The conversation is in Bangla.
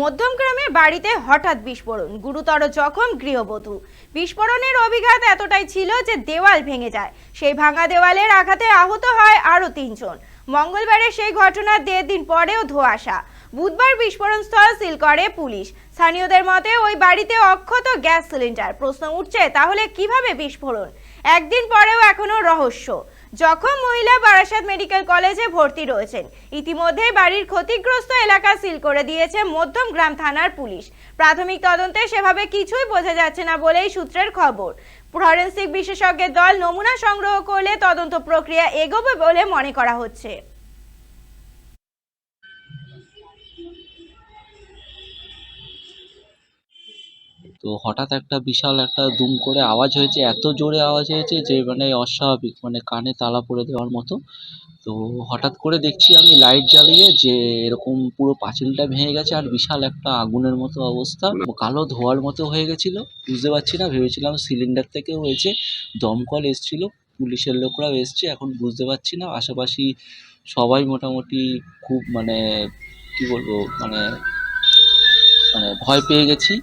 মধ্যমগ্রামের বাড়িতে হঠাৎ বিস্ফোরণ। গুরুতর জখম গৃহবধূ। বিস্ফোরণের অভিঘাত এতটাই ছিল যে দেওয়াল ভেঙে যায়। সেই ভাঙা দেওয়ালের আঘাতে আহত হয় আরও তিনজন। মঙ্গলবারের সেই ঘটনার দেড় দিন পরেও ধোঁয়াশা বুধবার বিস্ফোরণ স্থল সিল করে পুলিশ। স্থানীয়দের মতে ওই বাড়িতে অক্ষত গ্যাস সিলিন্ডার। প্রশ্ন উঠছে, তাহলে কীভাবে বিস্ফোরণ? একদিন পরেও এখনও রহস্য। জখম মহিলা বারাসাত মেডিকেল কলেজে ভর্তি রয়েছেন ইতিমধ্যে বাড়ির ক্ষতিগ্রস্ত এলাকা সিল করে দিয়েছে মধ্যমগ্রাম থানার পুলিশ। প্রাথমিক তদন্তে সেভাবে কিছুই বোঝা যাচ্ছে না বলেই সূত্রের খবর। ফরেন্সিক বিশেষজ্ঞের দল নমুনা সংগ্রহ করলে তদন্ত প্রক্রিয়া এগোবে বলে মনে করা হচ্ছে। তো হঠাৎ একটা বিশাল একটা দুম করে আওয়াজ হয়েছে, এত জোরে আওয়াজ হয়েছে যে মানে অস্বাভাবিক মানে কানে তালা পড়ে দেওয়ার মতো। তো হঠাৎ করে দেখছি আমি লাইট জ্বালিয়ে যে এরকম পুরো পাঁচিলটা ভেঙে গেছে আর বিশাল একটা আগুনের মতো অবস্থা। কালো ধোয়ার মতো হয়ে গেছিল, বুঝতে পারছি না, ভেবেছিলাম সিলিন্ডার থেকে হয়েছে, দমকল এসছিল, পুলিশের লোকরাও এসছে, এখন বুঝতে পারছি না, আশেপাশি সবাই মোটামুটি খুব মানে কি বলব মানে মানে ভয় পেয়ে গেছি।